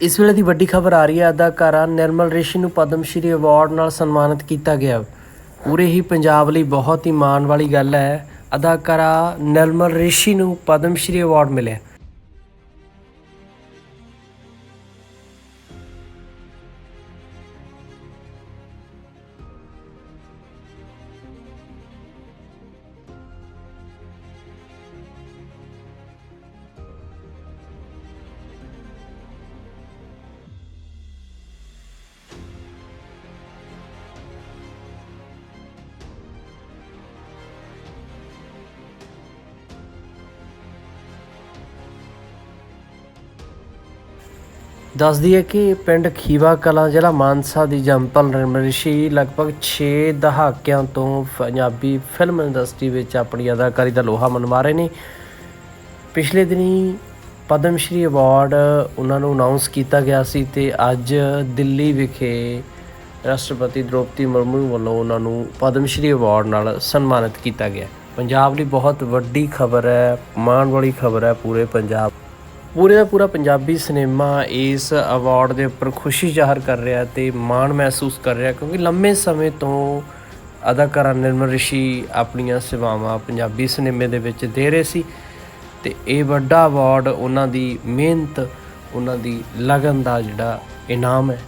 ਇਸ ਵੇਲੇ ਦੀ ਵੱਡੀ ਖਬਰ ਆ ਰਹੀ ਹੈ। ਅਦਾਕਾਰਾ ਨਿਰਮਲ ਰਿਸ਼ੀ ਨੂੰ ਪਦਮ ਸ਼੍ਰੀ ਅਵਾਰਡ ਨਾਲ ਸਨਮਾਨਿਤ ਕੀਤਾ ਗਿਆ। ਪੂਰੇ ਹੀ ਪੰਜਾਬ ਲਈ ਬਹੁਤ ਹੀ ਮਾਣ ਵਾਲੀ ਗੱਲ ਹੈ। ਅਦਾਕਾਰਾ ਨਿਰਮਲ ਰਿਸ਼ੀ ਨੂੰ ਪਦਮ ਸ਼੍ਰੀ ਅਵਾਰਡ ਮਿਲਿਆ। ਦੱਸਦੀ ਹੈ ਕਿ ਪਿੰਡ ਖੀਵਾ ਕਲਾਂ ਜ਼ਿਲ੍ਹਾ ਮਾਨਸਾ ਦੀ ਜੰਪਲ ਨਿਰਮਲ ਲਗਭਗ 6 ਦਹਾਕਿਆਂ ਤੋਂ ਪੰਜਾਬੀ ਫਿਲਮ ਇੰਡਸਟਰੀ ਵਿੱਚ ਆਪਣੀ ਅਦਾਕਾਰੀ ਦਾ ਲੋਹਾ ਮਨਵਾ ਰਹੇ ਨੇ। ਪਿਛਲੇ ਦਿਨੀ ਪਦਮ ਸ਼੍ਰੀ ਅਵਾਰਡ ਉਹਨਾਂ ਨੂੰ ਅਨਾਉਂਸ ਕੀਤਾ ਗਿਆ ਸੀ ਤੇ ਅੱਜ ਦਿੱਲੀ ਵਿਖੇ ਰਾਸ਼ਟਰਪਤੀ ਦ੍ਰੋਪਦੀ ਮੁਰਮੂ ਵੱਲੋਂ ਉਹਨਾਂ ਨੂੰ ਪਦਮ ਸ਼੍ਰੀ ਅਵਾਰਡ ਨਾਲ ਸਨਮਾਨਿਤ ਕੀਤਾ ਗਿਆ। ਪੰਜਾਬ ਲਈ ਬਹੁਤ ਵੱਡੀ ਖਬਰ ਹੈ, ਮਾਣ ਵਾਲੀ ਖਬਰ ਹੈ ਪੂਰੇ ਪੰਜਾਬ ਪੂਰੇ ਦਾ ਪੂਰਾ ਪੰਜਾਬੀ ਸਿਨੇਮਾ ਇਸ ਅਵਾਰਡ ਦੇ ਉੱਪਰ ਖੁਸ਼ੀ ਜ਼ਾਹਰ ਕਰ ਰਿਹਾ ਤੇ ਮਾਣ ਮਹਿਸੂਸ ਕਰ ਰਿਹਾ ਕਿਉਂਕਿ ਲੰਮੇ ਸਮੇਂ ਤੋਂ ਅਦਾਕਾਰਾ ਨਿਰਮਲ ਰਿਸ਼ੀ ਆਪਣੀਆਂ ਸੇਵਾਵਾਂ ਪੰਜਾਬੀ ਸਿਨੇਮੇ ਦੇ ਵਿੱਚ ਦੇ ਰਹੇ ਸੀ ਤੇ ਇਹ ਵੱਡਾ ਅਵਾਰਡ ਉਹਨਾਂ ਦੀ ਮਿਹਨਤ, ਉਹਨਾਂ ਦੀ ਲਗਨ ਦਾ ਜਿਹੜਾ ਇਨਾਮ ਹੈ।